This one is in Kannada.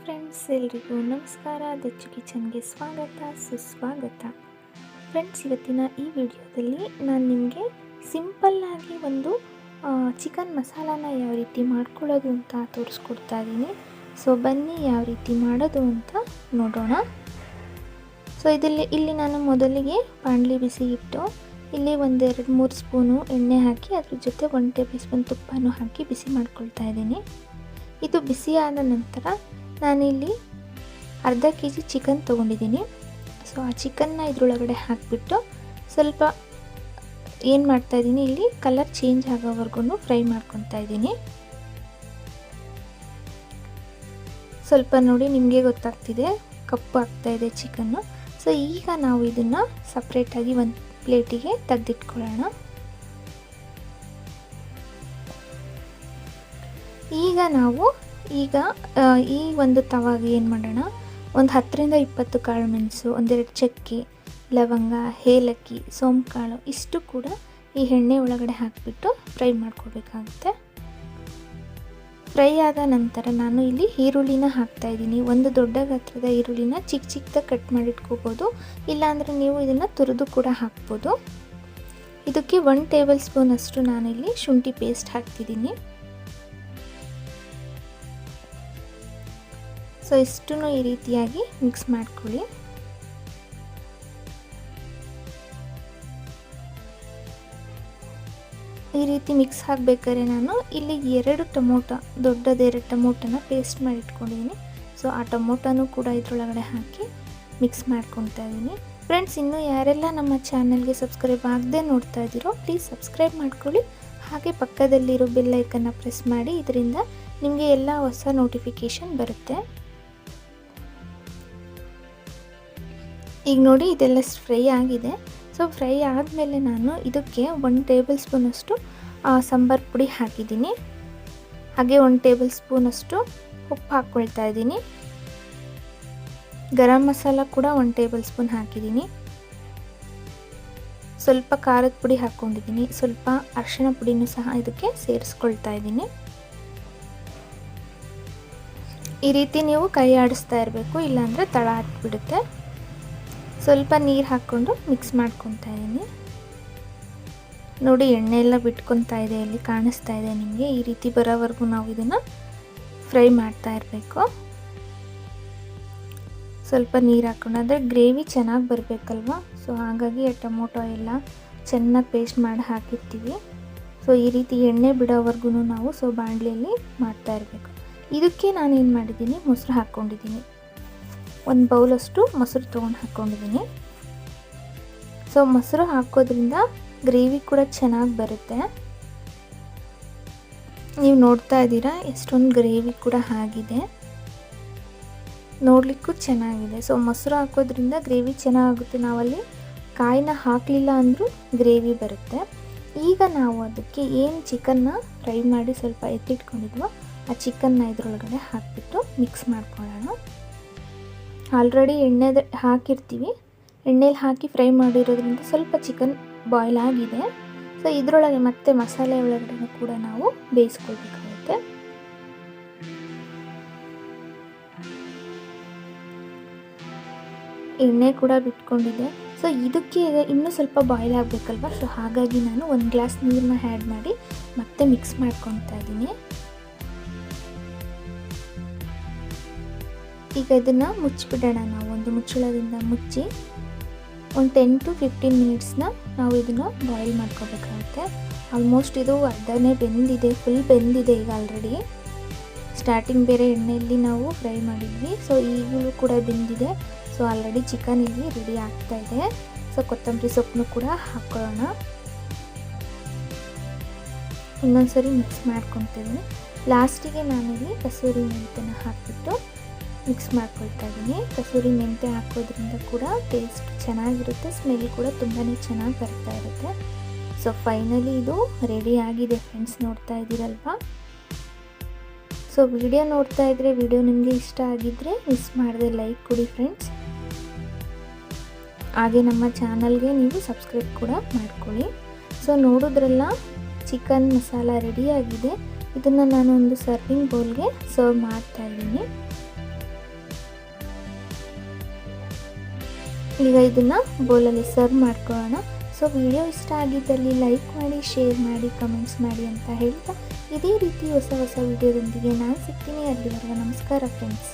ಫ್ರೆಂಡ್ಸ್ ಎಲ್ರಿಗೂ ನಮಸ್ಕಾರ. ದಚ್ಚು ಕಿಚನ್ಗೆ ಸ್ವಾಗತ, ಸುಸ್ವಾಗತ. ಫ್ರೆಂಡ್ಸ್ ಇವತ್ತಿನ ಈ ವಿಡಿಯೋದಲ್ಲಿ ನಾನು ನಿಮಗೆ ಸಿಂಪಲ್ಲಾಗಿ ಒಂದು ಚಿಕನ್ ಮಸಾಲಾನ ಯಾವ ರೀತಿ ಮಾಡ್ಕೊಳ್ಳೋದು ಅಂತ ತೋರಿಸ್ಕೊಡ್ತಾ ಇದ್ದೀನಿ ಸೊ, ಬನ್ನಿ ಯಾವ ರೀತಿ ಮಾಡೋದು ಅಂತ ನೋಡೋಣ. ಸೊ ಇದರಲ್ಲಿ ಇಲ್ಲಿ ನಾನು ಮೊದಲಿಗೆ ಬಾಣಲಿ ಬಿಸಿ ಇಟ್ಟು ಇಲ್ಲಿ ಒಂದೆರಡು ಮೂರು ಸ್ಪೂನು ಎಣ್ಣೆ ಹಾಕಿ, ಅದ್ರ ಜೊತೆ ಒಂದು ಟೇಬಲ್ ಸ್ಪೂನ್ ತುಪ್ಪನೂ ಹಾಕಿ ಬಿಸಿ ಮಾಡ್ಕೊಳ್ತಾ ಇದ್ದೀನಿ ಇದು ಬಿಸಿಯಾದ ನಂತರ ನಾನಿಲ್ಲಿ ಅರ್ಧ ಕೆ ಜಿ ಚಿಕನ್ ತೊಗೊಂಡಿದ್ದೀನಿ. ಸೊ ಆ ಚಿಕನ್ನ ಇದ್ರೊಳಗಡೆ ಹಾಕಿಬಿಟ್ಟು ಸ್ವಲ್ಪ ಏನು ಮಾಡ್ತಾಯಿದ್ದೀನಿ ಇಲ್ಲಿ ಕಲರ್ ಚೇಂಜ್ ಆಗೋವರೆಗೂ ಫ್ರೈ ಮಾಡ್ಕೊತಾ ಇದ್ದೀನಿ. ಸ್ವಲ್ಪ ನೋಡಿ ನಿಮಗೆ ಗೊತ್ತಾಗ್ತಿದೆ, ಕಪ್ಪು ಆಗ್ತಾಯಿದೆ ಚಿಕನ್ನು ಸೊ ಈಗ ನಾವು ಇದನ್ನು ಸಪ್ರೇಟಾಗಿ ಒಂದು ಪ್ಲೇಟಿಗೆ ತೆಗೆದಿಟ್ಕೊಳ್ಳೋಣ. ಈಗ ನಾವು ಈಗ ಈ ಒಂದು ತವಾಗೆ ಏನು ಮಾಡೋಣ? ಒಂದು ಹತ್ತರಿಂದ ಇಪ್ಪತ್ತು ಕಾಳು ಮೆಣಸು, ಒಂದೆರಡು ಚಕ್ಕೆ, ಲವಂಗ, ಏಲಕ್ಕಿ, ಸೋಂಕಾಳು, ಇಷ್ಟು ಕೂಡ ಈ ಎಣ್ಣೆ ಒಳಗಡೆ ಹಾಕಿಬಿಟ್ಟು ಫ್ರೈ ಮಾಡ್ಕೋಬೇಕಾಗುತ್ತೆ. ಫ್ರೈ ಆದ ನಂತರ ನಾನು ಇಲ್ಲಿ ಈರುಳ್ಳಿನ ಹಾಕ್ತಾ ಇದ್ದೀನಿ. ಒಂದು ದೊಡ್ಡ ಗಾತ್ರದ ಈರುಳ್ಳಿನ ಚಿಕ್ಕ ಚಿಕ್ಕದಾಗಿ ಕಟ್ ಮಾಡಿಟ್ಕೋಬೋದು. ಇಲ್ಲಾಂದರೆ ನೀವು ಇದನ್ನು ತುರಿದು ಕೂಡ ಹಾಕ್ಬೋದು. ಇದಕ್ಕೆ ಒನ್ ಟೇಬಲ್ ಸ್ಪೂನ್ ಅಷ್ಟು ನಾನಿಲ್ಲಿ ಶುಂಠಿ ಪೇಸ್ಟ್ ಹಾಕ್ತಿದ್ದೀನಿ. ಸೊ ಇಷ್ಟೂ ಈ ರೀತಿಯಾಗಿ ಮಿಕ್ಸ್ ಮಾಡ್ಕೊಳ್ಳಿ. ಈ ರೀತಿ ಮಿಕ್ಸ್ ಹಾಕಬೇಕಾದ್ರೆ ನಾನು ಇಲ್ಲಿ ಎರಡು ಟೊಮೊಟೊ ದೊಡ್ಡದೆರಡು ಟೊಮೊಟೊನ ಪೇಸ್ಟ್ ಮಾಡಿ ಇಟ್ಕೊಂಡಿದ್ದೀನಿ. ಸೊ ಆ ಟೊಮೊಟೊನೂ ಕೂಡ ಇದರೊಳಗಡೆ ಹಾಕಿ ಮಿಕ್ಸ್ ಮಾಡ್ಕೊತಾ ಇದ್ದೀನಿ. ಫ್ರೆಂಡ್ಸ್, ಇನ್ನೂ ಯಾರೆಲ್ಲ ನಮ್ಮ ಚಾನಲ್ಗೆ ಸಬ್ಸ್ಕ್ರೈಬ್ ಆಗದೆ ನೋಡ್ತಾ ಇದ್ದೀರೋ, ಪ್ಲೀಸ್ ಸಬ್ಸ್ಕ್ರೈಬ್ ಮಾಡ್ಕೊಳ್ಳಿ. ಹಾಗೆ ಪಕ್ಕದಲ್ಲಿರೋ ಬೆಲ್ಲೈಕನ್ನು ಪ್ರೆಸ್ ಮಾಡಿ, ಇದರಿಂದ ನಿಮಗೆ ಎಲ್ಲ ಹೊಸ ನೋಟಿಫಿಕೇಷನ್ ಬರುತ್ತೆ. ಈಗ ನೋಡಿ, ಇದೆಲ್ಲ ಫ್ರೈ ಆಗಿದೆ. ಸೊ ಫ್ರೈ ಆದಮೇಲೆ ನಾನು ಇದಕ್ಕೆ ಒಂದು ಟೇಬಲ್ ಸ್ಪೂನಷ್ಟು ಸಾಂಬಾರು ಪುಡಿ ಹಾಕಿದ್ದೀನಿ. ಹಾಗೆ ಒಂದು ಟೇಬಲ್ ಸ್ಪೂನಷ್ಟು ಉಪ್ಪು ಹಾಕ್ಕೊಳ್ತಾ ಇದ್ದೀನಿ. ಗರಂ ಮಸಾಲ ಕೂಡ ಒಂದು ಟೇಬಲ್ ಸ್ಪೂನ್ ಹಾಕಿದ್ದೀನಿ. ಸ್ವಲ್ಪ ಖಾರದ ಪುಡಿ ಹಾಕ್ಕೊಂಡಿದ್ದೀನಿ. ಸ್ವಲ್ಪ ಅರಿಶಿಣ ಪುಡಿನೂ ಸಹ ಇದಕ್ಕೆ ಸೇರಿಸ್ಕೊಳ್ತಾ ಇದ್ದೀನಿ. ಈ ರೀತಿ ನೀವು ಕೈ ಆಡಿಸ್ತಾ ಇರಬೇಕು, ಇಲ್ಲಾಂದರೆ ತಳ ಹತ್ಬಿಡುತ್ತೆ ಸ್ವಲ್ಪ ನೀರು ಹಾಕ್ಕೊಂಡು ಮಿಕ್ಸ್ ಮಾಡ್ಕೊತಾ ಇದ್ದೀನಿ. ನೋಡಿ, ಎಣ್ಣೆ ಎಲ್ಲ ಬಿಟ್ಕೊತಾ ಇದೆ, ಇಲ್ಲಿ ಕಾಣಿಸ್ತಾ ಇದೆ ನಿಮಗೆ. ಈ ರೀತಿ ಬರೋವರೆಗೂ ನಾವು ಇದನ್ನು ಫ್ರೈ ಮಾಡ್ತಾ ಇರಬೇಕು. ಸ್ವಲ್ಪ ನೀರು ಹಾಕ್ಕೊಂಡು, ಅಂದರೆ ಗ್ರೇವಿ ಚೆನ್ನಾಗಿ ಬರಬೇಕಲ್ವ? ಸೊ ಹಾಗಾಗಿ ಟೊಮೊಟೊ ಎಲ್ಲ ಚೆನ್ನಾಗಿ ಪೇಸ್ಟ್ ಮಾಡಿ ಹಾಕಿರ್ತೀವಿ. ಸೊ ಈ ರೀತಿ ಎಣ್ಣೆ ಬಿಡೋವರೆಗೂ ನಾವು ಸೊ ಬಾಣಲಿಯಲ್ಲಿ ಮಾಡ್ತಾ ಇರಬೇಕು. ಇದಕ್ಕೆ ನಾನೇನು ಮಾಡಿದ್ದೀನಿ? ಮೊಸರು ಹಾಕ್ಕೊಂಡಿದ್ದೀನಿ. ಒಂದು ಬೌಲಷ್ಟು ಮೊಸರು ತೊಗೊಂಡು ಹಾಕ್ಕೊಂಡಿದ್ದೀನಿ. ಸೊ ಮೊಸರು ಹಾಕೋದ್ರಿಂದ ಗ್ರೇವಿ ಕೂಡ ಚೆನ್ನಾಗಿ ಬರುತ್ತೆ. ನೀವು ನೋಡ್ತಾ ಇದ್ದೀರಾ, ಎಷ್ಟೊಂದು ಗ್ರೇವಿ ಕೂಡ ಆಗಿದೆ. ನೋಡಲಿಕ್ಕೂ ಚೆನ್ನಾಗಿದೆ. ಸೊ ಮೊಸರು ಹಾಕೋದ್ರಿಂದ ಗ್ರೇವಿ ಚೆನ್ನಾಗುತ್ತೆ. ನಾವಲ್ಲಿ ಕಾಯಿನ ಹಾಕಲಿಲ್ಲ ಅಂದರೂ ಗ್ರೇವಿ ಬರುತ್ತೆ. ಈಗ ನಾವು ಅದಕ್ಕೆ ಏನು ಚಿಕನ್ನ ಫ್ರೈ ಮಾಡಿ ಸ್ವಲ್ಪ ಎತ್ತಿಟ್ಕೊಂಡಿದ್ವೋ, ಆ ಚಿಕನ್ನ ಇದರೊಳಗಡೆ ಹಾಕಿಬಿಟ್ಟು ಮಿಕ್ಸ್ ಮಾಡ್ಕೊಳ್ಳೋಣ. ಆಲ್ರೆಡಿ ಎಣ್ಣೆದ, ಹಾಕಿರ್ತೀವಿ. ಎಣ್ಣೆಲಿ ಹಾಕಿ ಫ್ರೈ ಮಾಡಿರೋದ್ರಿಂದ ಸ್ವಲ್ಪ ಚಿಕನ್ ಬಾಯ್ಲ್ ಆಗಿದೆ. ಸೊ, ಇದರೊಳಗೆ ಮತ್ತೆ ಮಸಾಲೆ ಒಳಗಡೆ ಕೂಡ ನಾವು ಬೇಯಿಸ್ಕೊಳ್ಬೇಕಾಗುತ್ತೆ. ಎಣ್ಣೆ ಕೂಡ ಬಿಟ್ಕೊಂಡಿದೆ. ಸೊ, ಇದಕ್ಕೆ ಇನ್ನೂ ಸ್ವಲ್ಪ ಬಾಯ್ಲ್ ಆಗಬೇಕಲ್ವ? ಸೊ, ಹಾಗಾಗಿ ನಾನು ಒಂದು ಗ್ಲಾಸ್ ನೀರನ್ನ ಆ್ಯಡ್ ಮಾಡಿ ಮತ್ತೆ ಮಿಕ್ಸ್ ಮಾಡ್ಕೊತಾ ಇದ್ದೀನಿ. ಈಗ ಇದನ್ನು ಮುಚ್ಚಿಬಿಡೋಣ ನಾವು. ಒಂದು ಮುಚ್ಚಳದಿಂದ ಮುಚ್ಚಿ ಒಂದು ಟೆನ್ ಟು ಫಿಫ್ಟೀನ್ ಮಿನಿಟ್ಸ್ನ ನಾವು ಇದನ್ನು ಬಾಯ್ಲ್ ಮಾಡ್ಕೋಬೇಕಾಗುತ್ತೆ. ಆಲ್ಮೋಸ್ಟ್ ಇದು ಅರ್ಧನೇ ಬೆಂದಿದೆ ಫುಲ್ ಬೆಂದಿದೆ ಈಗ ಆಲ್ರೆಡಿ ಸ್ಟಾರ್ಟಿಂಗ್ ಬೇರೆ ಎಣ್ಣೆಯಲ್ಲಿ ನಾವು ಫ್ರೈ ಮಾಡಿದ್ವಿ. ಸೊ ಈಗಲೂ ಕೂಡ ಬೆಂದಿದೆ. ಸೊ ಆಲ್ರೆಡಿ ಚಿಕನ್ ಇಲ್ಲಿ ರೆಡಿ ಆಗ್ತಾ ಇದೆ. ಸೊ ಕೊತ್ತಂಬರಿ ಸೊಪ್ಪನ್ನು ಕೂಡ ಹಾಕ್ಕೊಳ್ಳೋಣ ಇನ್ನೊಂದ್ಸರಿ ಮಿಕ್ಸ್ ಮಾಡ್ಕೊತೀನಿ. ಲಾಸ್ಟಿಗೆ ನಾನಿಲ್ಲಿ ಕಸೂರಿ ಮೆಂತ್ಯನ ಹಾಕಿಬಿಟ್ಟು ಮಿಕ್ಸ್ ಮಾಡ್ಕೊಳ್ತಾ ಇದ್ದೀನಿ ಕಸೂರಿ ಮೆಂತೆ ಹಾಕೋದ್ರಿಂದ ಕೂಡ ಟೇಸ್ಟ್ ಚೆನ್ನಾಗಿರುತ್ತೆ ಸ್ಮೆಲ್ ಕೂಡ ತುಂಬಾ ಚೆನ್ನಾಗಿ ಬರ್ತಾ ಇರುತ್ತೆ. ಸೊ ಫೈನಲಿ ಇದು ರೆಡಿ ಆಗಿದೆ ಫ್ರೆಂಡ್ಸ್ ನೋಡ್ತಾ ಇದ್ದೀರಲ್ವಾ? ಸೊ ವಿಡಿಯೋ ನೋಡ್ತಾ ಇದ್ದರೆ ವಿಡಿಯೋ ನಿಮಗೆ ಇಷ್ಟ ಆಗಿದ್ದರೆ ಮಿಸ್ ಮಾಡಿದೆ ಲೈಕ್ ಕೊಡಿ ಫ್ರೆಂಡ್ಸ್ ಹಾಗೆ ನಮ್ಮ ಚಾನಲ್ಗೆ ನೀವು ಸಬ್ಸ್ಕ್ರೈಬ್ ಕೂಡ ಮಾಡ್ಕೊಳ್ಳಿ. ಸೊ ನೋಡಿದ್ರೆಲ್ಲ ಚಿಕನ್ ಮಸಾಲ ರೆಡಿಯಾಗಿದೆ ಇದನ್ನು ನಾನು ಒಂದು ಸರ್ವಿಂಗ್ ಬೌಲ್ಗೆ ಸರ್ವ್ ಮಾಡ್ತಾ ಇದ್ದೀನಿ. ಈಗ ಇದನ್ನು ಬೌಲಲ್ಲಿ ಸರ್ವ್ ಮಾಡ್ಕೊಳ್ಳೋಣ. ಸೊ ವಿಡಿಯೋ ಇಷ್ಟ ಆಗಿದ್ದಲ್ಲಿ ಲೈಕ್ ಮಾಡಿ ಶೇರ್ ಮಾಡಿ ಕಮೆಂಟ್ಸ್ ಮಾಡಿ ಅಂತ ಹೇಳ್ತಾ ಇದೇ ರೀತಿ ಹೊಸ ಹೊಸ ವಿಡಿಯೋದೊಂದಿಗೆ ನಾನು ಸಿಗ್ತೀನಿ. ಅಲ್ಲಿವರೆಗೂ ನಮಸ್ಕಾರ ಫ್ರೆಂಡ್ಸ್